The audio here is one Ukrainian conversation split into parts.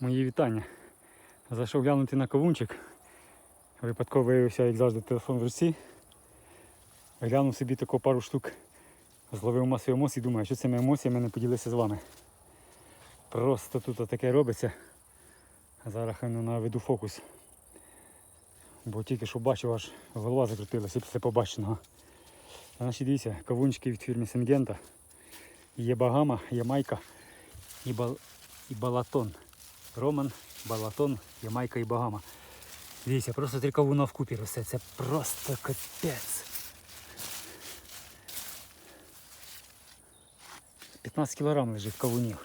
Мої вітання. Зайшов глянути на кавунчик. Випадково виявився, як завжди, телефон в руці. Глянув собі таку пару штук, зловив масу емоцій, думаю, що цими емоціями не поділися з вами. Просто тут таке робиться. Зараз я наведу фокус. Бо тільки що бачив, аж голова закрутилася після побаченого. Значить, дивіться, кавунчики від фірми Сингента. Є Багама, є Майка і, бал... і Балатон. Роман, Балатон, Ямайка і Багама. Дивіться, просто три кавуна вкупі росте. Це просто капець. 15 кілограм лежить кавунів.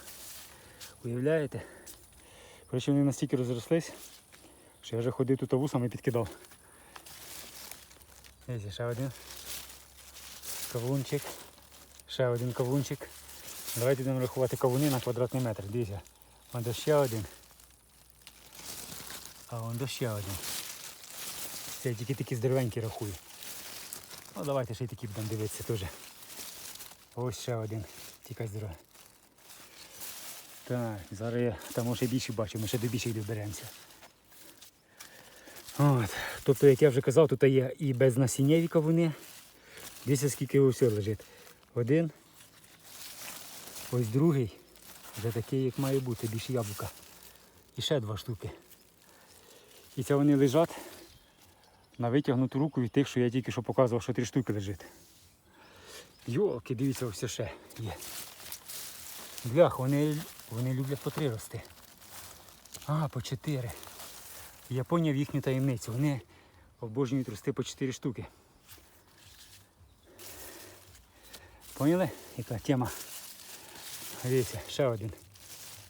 Уявляєте? Коротше, вони настільки розрослись, що я вже ходив тут вусами підкидав. Дивіться, ще один кавунчик. Ще один кавунчик. Давайте будемо рахувати кавуни на квадратний метр. Дивіться. Ще один. А вон до ще один. Це тільки такі здоровенькі рахую. Ну давайте ще й такі будемо дивитися теж. Ось ще один. Тільки здоровий. Так, зараз я там ще більше бачу, ми ще до більших доберемося. От. Тобто, як я вже казав, тут є і безнасіннєві кавуни. Дивіться, скільки ось лежить. Один. Ось другий. Вже такий, як має бути, більше яблука. І ще два штуки. І це вони лежать на витягнуту руку від тих, що я тільки що показував, що три штуки лежить. Йолки, дивіться, ось ще є. Блях, вони, вони люблять по три рости. А, по чотири. Я поняв їхню таємницю. Вони обожнюють рости по чотири штуки. Поняли, яка тема? Дивіться, ще один.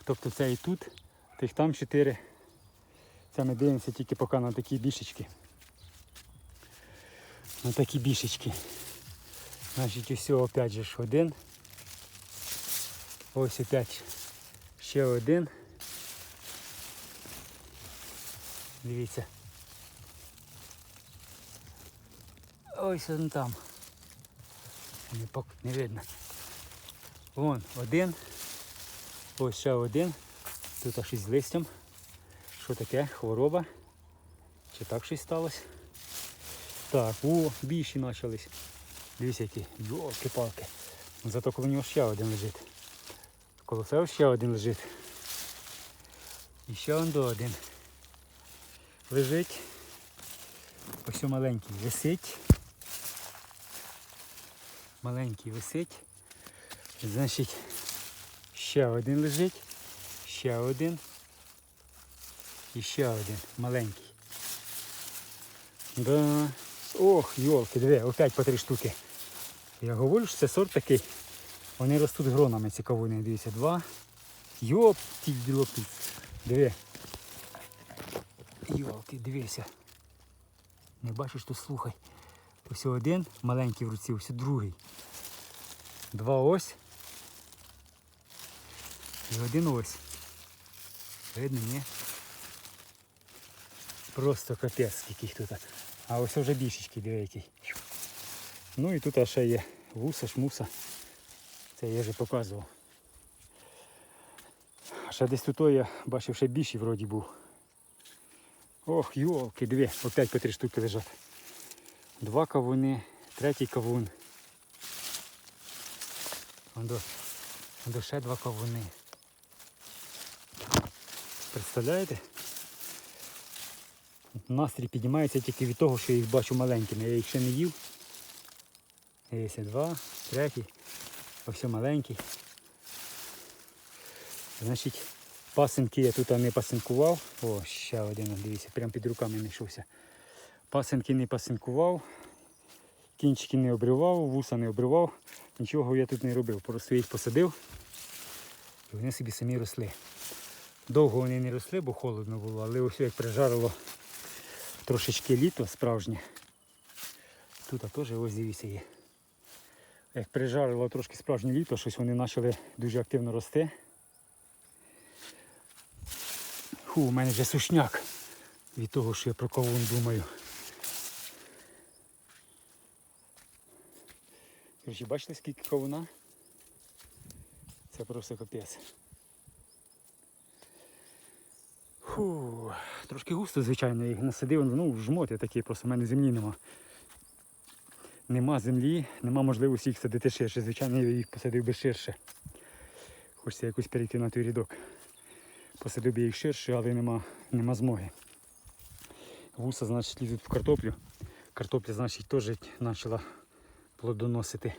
Тобто це і тут, тих там чотири. Це ми дивимося тільки поки на такі бішечки. На такі бішечки. Значить ось опять же ж один. Ось опять ще один. Дивіться. Ось он там. Не, не видно. Вон один. Ось ще один. Тут аж щось з листям. Що таке? Хвороба. Чи так щось сталося? Так, о, більші почались. Дивіться які. Йолки-палки. Зато коло нього ще один лежить. Коло цього ще один лежить. І ще он до один. Лежить. Ось маленький висить. Маленький висить. Значить, ще один лежить. Ще один. І один маленький. Да. Ох, йолки, диви, опять по три штуки. Я говорю, що це сорт такий. Вони ростуть гронами ці кавуни. Дивіться, два. Йопті білопті. Диви. Йолки, дивися. Не бачиш, то слухай. Ось один маленький в руці, ось другий. Два ось. І один ось. Видно, ні? Просто капець скільки їх тут. А ось вже більшечки, диви який. Ну і тут ще є вуса, шмуса. Це я вже показував. А ще десь тут я бачив ще більший вроді був. Ох, йолки, диви, опять по три штуки лежать. Два кавуни, третій кавун. Ондо, ондо ще два кавуни. Представляєте? Настрій піднімається тільки від того, що я їх бачу маленькими. Я їх ще не їв. Дивіться, два, третій, ось маленький. Значить, пасинки я тут не пасинкував. О, ще один, дивіться, прямо під руками знайшовся. Пасинки не пасинкував, кінчики не обривав, вуса не обривав, нічого я тут не робив. Просто їх посадив і вони собі самі росли. Довго вони не росли, бо холодно було, але ось як прижарило трошечки літо справжнє. Тут теж ось дивіться є. Як прижарило трошки справжнє літо, щось вони почали дуже активно рости. Фу, у мене вже сушняк від того, що я про кавун думаю. Короче, бачите, скільки кавуна? Це просто капець. Фу, трошки густо, звичайно, їх насадив, ну, жмоти такі, просто в мене землі нема. Нема землі, нема можливості їх садити ширше. Звичайно, я їх посадив би ширше. Хочеться якось перейти на той рядок. Посадив би їх ширше, але нема, нема змоги. Вуса, значить, лізуть в картоплю. Картопля, значить, теж почала плодоносити.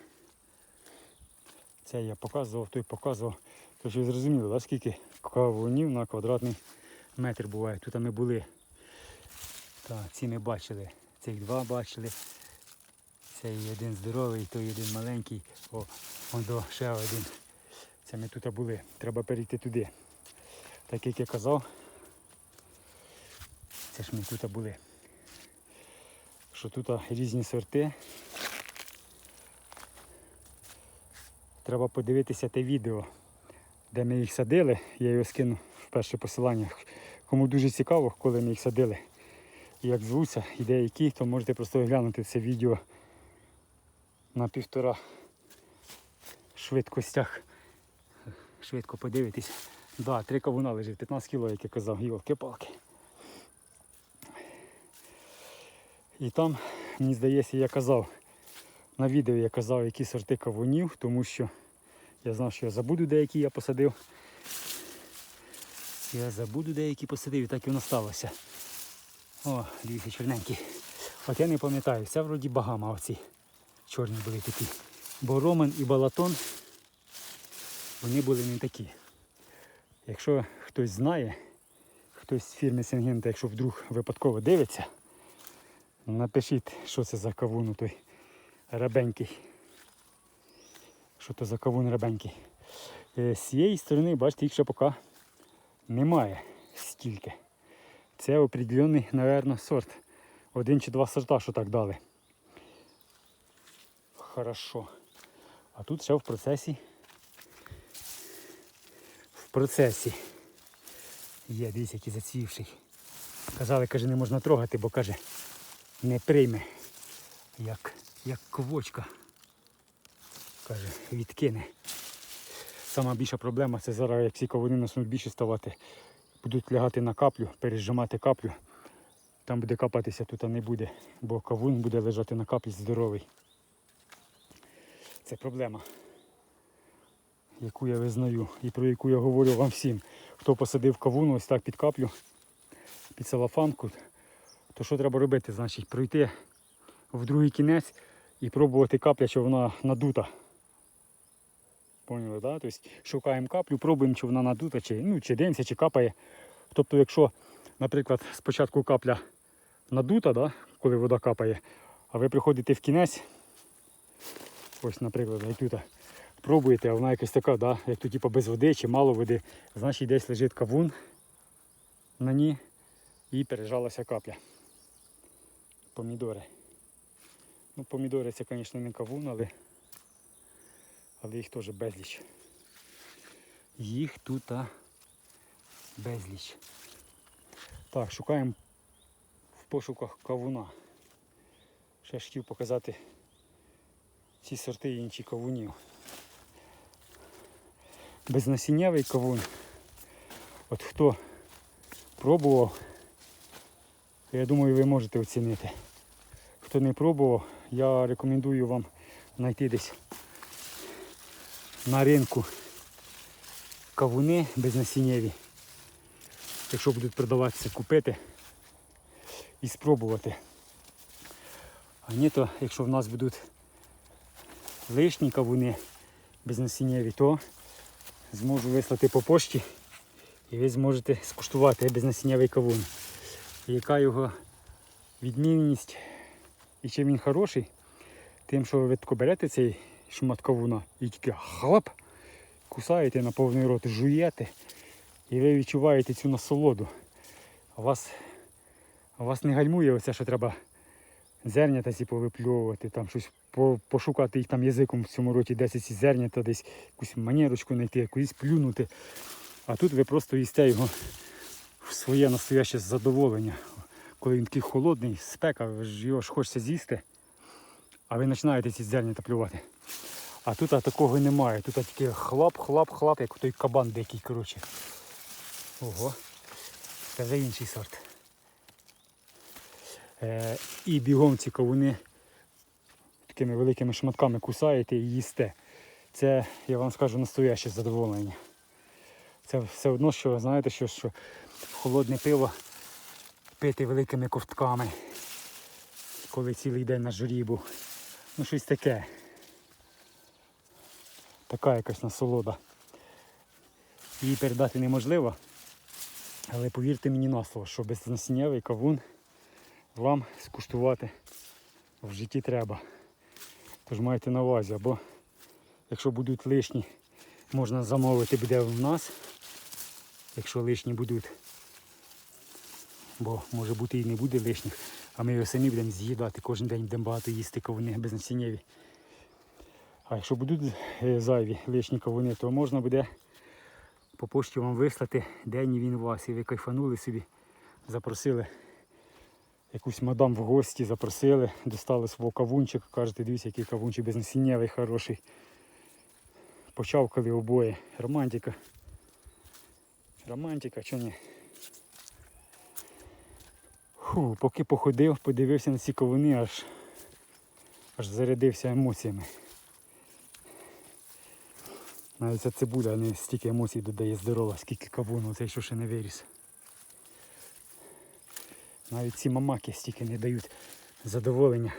Це я показував, той показував. Тож ви зрозуміли, да, скільки кавунів на квадратний метр буває. Тут ми були. Так, ці ми бачили. Цих два бачили. Цей один здоровий, той один маленький. О, он до ще один. Це ми тут були. Треба перейти туди. Так як я казав, це ж ми тут були. Що тут різні сорти. Треба подивитися те відео, де ми їх садили. Я його скину в перше посилання. Кому дуже цікаво, коли ми їх садили, як звуться, і де які, то можете просто глянути це відео на півтора швидкостях. Швидко подивитись. Да, три кавуна лежить, 15 кіло, як я казав, гілки-палки. І там, мені здається, я казав, на відео я казав, які сорти кавунів, тому що я знав, що я забуду деякі я посадив. Я забуду деякі посадив і так і воно сталося. О, дивіться, чорненькі. От я не пам'ятаю, це вроді багама оці. Чорні були такі. Бо Роман і Балатон, вони були не такі. Якщо хтось знає, хтось з фірми Сінгента, якщо вдруг випадково дивиться, напишіть, що це за кавун той рабенький. Що то за кавун рабенький. Е, З цієї сторони, бачите, їх ще поки немає стільки. Це определений, мабуть, сорт. Один чи два сорта, що так дали. Хорошо. А тут ще в процесі. В процесі є, дивіться, який зацвівший. Казали, каже, не можна трогати, бо каже, не прийме, як, як ковочка. Каже, відкине. Сама більша проблема це зараз, як ці ковини почнуть більше ставати, будуть лягати на каплю, пережимати каплю. Там буде капатися, тут не буде, бо кавун буде лежати на каплі здоровий. Це проблема, яку я визнаю і про яку я говорю вам всім. Хто посадив кавун ось так під каплю, під салафанку, то що треба робити? Значить, пройти в другий кінець і пробувати капля, чи вона надута. Поняли, да? Тобто шукаємо каплю, пробуємо, чи вона надута, чи, ну, чи дивимося, чи капає. Тобто, якщо, наприклад, спочатку капля надута, да? коли вода капає, а ви приходите в кінець, ось, наприклад, тут, пробуєте, а вона якась така, да? як тут типу, без води чи мало води, значить десь лежить кавун на ній і пережалася капля. Помідори. Ну, помідори це, звісно, не кавун, але але їх теж безліч. Їх тут а, безліч. Так, шукаємо в пошуках кавуна. Ще ж хотів показати ці сорти інші кавунів. Безнасіннявий кавун. От хто пробував, я думаю, ви можете оцінити. Хто не пробував, я рекомендую вам знайти десь на ринку кавуни безнасіннєві. Якщо будуть продаватися, купити і спробувати. А ні, то якщо в нас будуть лишні кавуни безнасіннєві, то зможу вислати по пошті і ви зможете скуштувати безнасіннєвий кавун. Яка його відмінність і чим він хороший, тим, що ви тако берете цей шмат кавуна і тільки хлоп, кусаєте на повний рот, жуєте, і ви відчуваєте цю насолоду. Вас, вас не гальмує оце, що треба зернята ці повипльовувати, там щось пошукати їх там язиком в цьому роті 10 ці зернята, десь якусь манерочку знайти, якусь плюнути. А тут ви просто їсте його в своє настояще задоволення. Коли він такий холодний, спека, його ж хочеться з'їсти, а ви починаєте ці зернята плювати. А тут а, такого немає. Тут а, тільки хлап, хлап, хлап, як той кабан дикий, коротше. Ого. Це вже інший сорт. Е, і бігом ці кавуни такими великими шматками кусаєте і їсте. Це, я вам скажу, настояще задоволення. Це все одно, що знаєте, що, що холодне пиво пити великими ковтками, коли цілий день на журі був. Ну щось таке. Така якась насолода. Її передати неможливо. Але повірте мені на слово, що безнасіннєвий кавун вам скуштувати в житті треба. Тож майте на увазі, або якщо будуть лишні, можна замовити буде в нас, якщо лишні будуть. Бо може бути і не буде лишніх, а ми його самі будемо з'їдати, кожен день будемо багато їсти кавуни безнасіннєві. А якщо будуть е, зайві лишні кавуни, то можна буде по пошті вам вислати, день він вас, і ви кайфанули собі, запросили якусь мадам в гості, запросили, достали свого кавунчика, кажете, дивіться, який кавунчик безнасіннєвий, хороший. Почавкали обоє. Романтика. Романтика, чого ні? Фу, поки походив, подивився на ці кавуни, аж, аж зарядився емоціями. Навіть ця цибуля не стільки емоцій додає здорова, скільки кавуну, цей що ще не виріс. Навіть ці мамаки стільки не дають задоволення.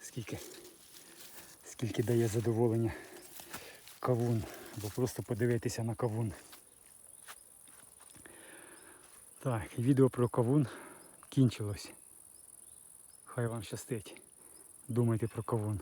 Скільки, скільки дає задоволення кавун, або просто подивитися на кавун. Так, відео про кавун кінчилось. Хай вам щастить. Думайте про кавун.